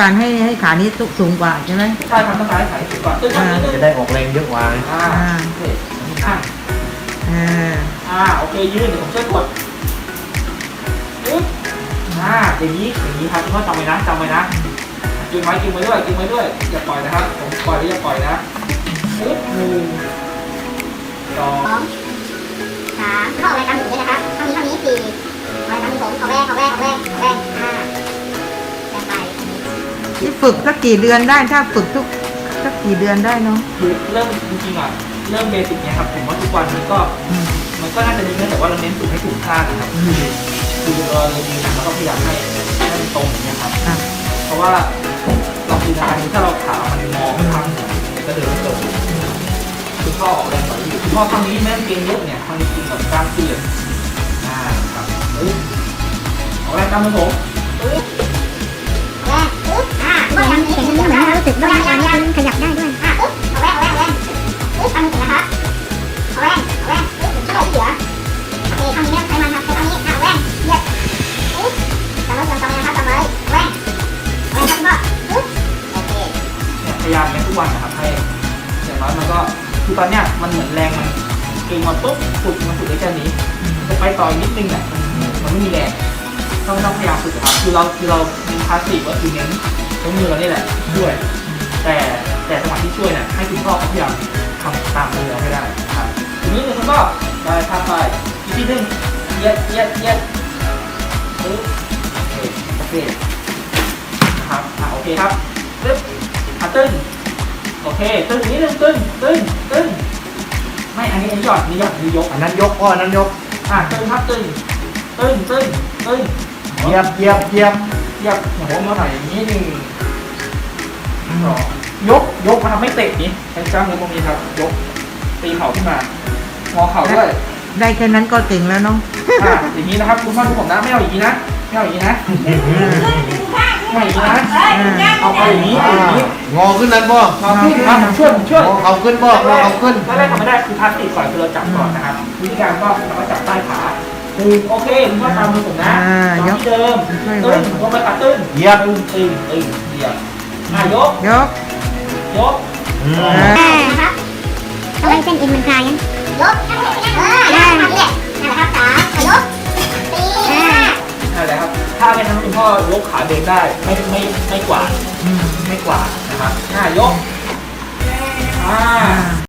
การให้ให้ขานี้สูงกว่าใช่ไหมใช่ครับต้องการให้ขายสุดก่อนตึ้งครับนิดนึงจะได้ออกแรงเยอะกว่าอ่าโอเคอ่าอ่าอ่าโอเคยืนเดี๋ยวผมช่วยกดปึ๊บอ่าอย่างนี้อย่างนี้ครับคุณพ่อจำไว้นะจำไว้นะกินไว้กินไว้ด้วยกินไว้ด้วยอย่าปล่อยนะครับผมปล่อยแล้วอย่าปล่อยนะปึ๊บหนึ่งสองสองสามเข้าอะไรกันหนึ่งด้วยนะครับเท่านี้เท่านี้สี่อะไรกันผมเอาแรกเอาแรกเอาแรกเอาแรก ที่ฝึกสักกี่เดือนได้ถ้าฝึกทุกสักกี่เดือนได้เนาะ คือเริ่มจริงๆอะเริ่มเบสิกเนี่ยครับผมว่าทุกวันมันก็อืมมันก็น่าจะดีนะแต่ว่าเราเน้นฝึกให้ถูกท่านะครับคือเราเลยดีแล้วก็พยายามให้ให้มันตรงอย่างเงี้ยครับอะ เพราะว่าเราคือการถ้าเราขา มันมองไม่ทันเนี่ยมันก็เดินไม่ตรงคือพ่อออกแรงกว่าอยู่คือพ่อครั้งนี้แม่งเก่งเยอะเนี่ยครั้งนี้กินกับกล้ามเสียนอ่าครับเอ้ยออกแรงกล้ามมือผมแรกปึ๊บอ่า ก็ยังมีเห็นเหมือนเรารู้สึกว่าการนี้ขยับได้ด้วยอ่าปึ๊บเอาแรกเอาแรกเอาแรกปึ๊บทำนี้นะครับเอาแรกเอาแรกปึ๊บช่วยเหลือโอเคทำนี้ใช้มันครับใช้ทำนี้อ่าแรกเหยียดปึ๊บจำไว้จำไว้นะครับจำไว้แรกแรกครับก็ปึ๊บโอเคพยายามเนี่ยทุกวันนะครับให้อย่างน้อยมันก็คือตอนเนี้ยมันเหมือนแรงมันเก่งมาปุ๊บฝึกมันฝึกได้แค่นี้จะไปต่ออีกนิดนึงเนี่ยมันมันไม่มีแรงต้องต้องพยายามฝึกครับคือเราคือเราเน้นพาสซีฟก็คือเน้น ใช้มือเรานี่แหละช่วย แต่แต่จังหวะที่ช่วยเนี่ยให้คุณพ่อเขาพยายามทำตามมือเราให้ได้นะครับทีนี้เนี่ยคุณพ่อได้ทำไปอีกทีหนึงเย็ดเย็ดเย็ดปึ๊บโอเคโอเคนะครับอะโอเคครับปึ๊บอะตึ้งโอเคตึ้งนิดนึงตึ้งตึ้งตึ้งไม่อันนี้อันนี้หย่อนอันนี้หย่อนอันนี้ยกอันนั้นยกพ่ออันนั้นยกอะตึ้งครับตึ้งตึ้งตึ้งตึ้งเหยียบเหยียบเหยียบ เหยียบหัวมาหน่อยอย่างนี้หนึ่งสองยกยกมาทำให้เตะนี้ใช้กล้ามเนื้อตรงนี้ครับ ยกตีเข่าขึ้นมางอเข่าด้วยได้แค่นั้นก็เก่งแล้วเนาะอะอย่างนี้นะครับคุณพ่อดูผมนะไม่เอาอย่างนี้นะไม่เอาอย่างนี้นะไม่เอาอย่างนี้นะเอาเอาอย่างนี้เอาอย่างนี้งอขึ้นนั้นพ่อเอาขึ้นมาผมช่วยผมช่วยงอเขาขึ้นพ่อแรกเขาขึ้นแรกทำไม่ได้คือพาสติกก่อนคือเราจับก่อนนะครับวิธีการก็เราก็จับใต้ขาคือ โอเคคุณพ่อตามมือผมนะอ่าตามยกที่เดิมช่วยตึ้วางงลงไปขาตึ้งเหยียบตึ้งตึ้งตึ้งเหยียบอะยก ยก ยกอืมอ่านะครับต้องให้เส้นเอ็นมันคลายยังยกเออได้ทำนี่นั่นแหละครับสามยกสี่ห้านั่นแหละครับ ถ้าไม่ทำให้คุณพ่อยกขาเดินได้ ไม่ไม่ไม่กวาดอืมไม่กวาดนะครับห้ายก